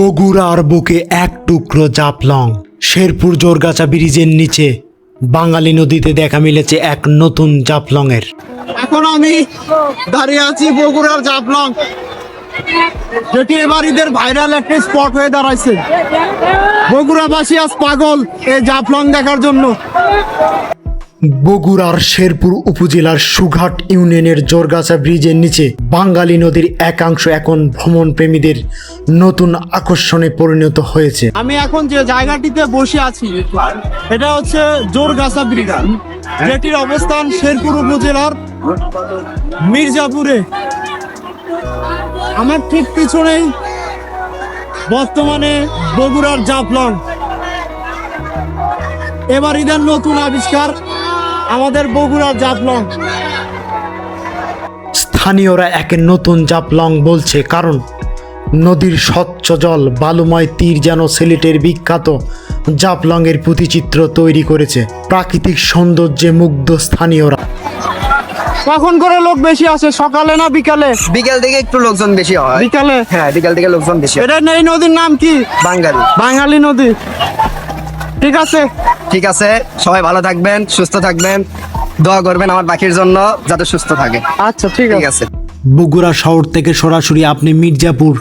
বগুড়ার বুকে এক টুকরো জাপলং শেরপুর জোরগাছা ব্রিজের নিচে বাঙালি নদীতে দেখা মিলেছে এক নতুন জাপলংয়ের এখন আমি দাঁড়িয়ে আছি বগুড়ার জাপলং যেটি এবার ঈদের ভাইরাল একটা স্পট হয়ে দাঁড়াইছে। বগুড়াবাসী আজ পাগল এই জাফলং দেখার জন্য। বগুড়ার শেরপুর উপজেলার সুঘাট ইউনিয়নের জোরগাছা ব্রিজের নিচে বাঙালি নদীর একাংশ এখন ভ্রমণ প্রেমীদের নতুন আকর্ষণে পরিণত হয়েছে। আমি এখন যে জায়গাটিতে বসে আছি, এটা হচ্ছে জোরগাছা ব্রিজ। যেটির অবস্থান শেরপুর উপজেলার মির্জাপুরে। আমার ঠিক পিছনেই বর্তমানে বগুড়ার জাফলং। এবার ঈদের নতুন আবিষ্কার আমাদের বগুড়ার জাফলং। স্থানীয়রা একে নতুন জাপলং বলছে কারণ নদীর স্বচ্ছ জল বালুময় তীর যেন সিলেটের বিখ্যাত জাপলংয়ের প্রতিচিত্র তৈরি করেছে প্রাকৃতিক সৌন্দর্যে মুগ্ধ স্থানীয়রা। কখন করে লোক বেশি আসে? সকালে না বিকালে? বিকেল থেকে একটু লোকজন বেশি হয়। বিকালে? হ্যাঁ বিকেল থেকে লোকজন বেশি হয়। এটা এই নদীর নাম কি? বাঙালি। বাঙালি নদী। ঠিক আছে? ঠিক আছে সবাই ভালো থাকবেন সুস্থ থাকবেন দোয়া করবেন আমার পাখির জন্য যাতে সুস্থ থাকে। আচ্ছা ঠিক আছে। বগুড়া শহর থেকে সরাসরি আপনি মির্জাপুর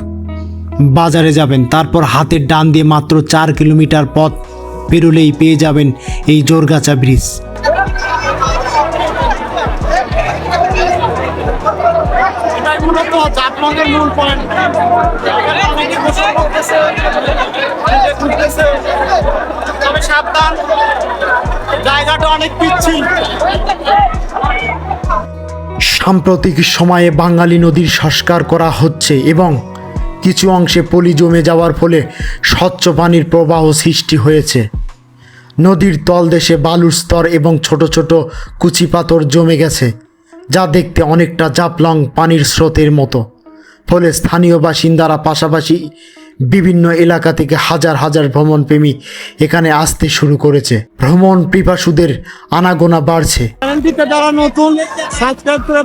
বাজারে যাবেন তারপর হাতের ডান দিয়ে মাত্র চার কিলোমিটার পথ পেরোলেই পেয়ে যাবেন এই জোরগাছা ব্রিজ। মূল পয়েন্ট অনেক সাম্প্রতিক সময়ে বাঙালি নদীর সংস্কার করা হচ্ছে এবং কিছু অংশে পলি জমে যাওয়ার ফলে স্বচ্ছ পানির প্রবাহ সৃষ্টি হয়েছে। নদীর তলদেশে বালুর স্তর এবং ছোট ছোট কুচি পাথর জমে গেছে, যা দেখতে অনেকটা জাপলং পানির স্রোতের মতো। ফলে স্থানীয় বাসিন্দারা পাশাপাশি বিভিন্ন এলাকা থেকে হাজার হাজার ভ্রমণপ্রেমী এখানে আসতে শুরু করেছে। ভ্রমণ পিপাসুদের আনাগোনা বাড়ছে। নতুন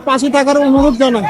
পাশে থাকার অনুরোধ জানাই।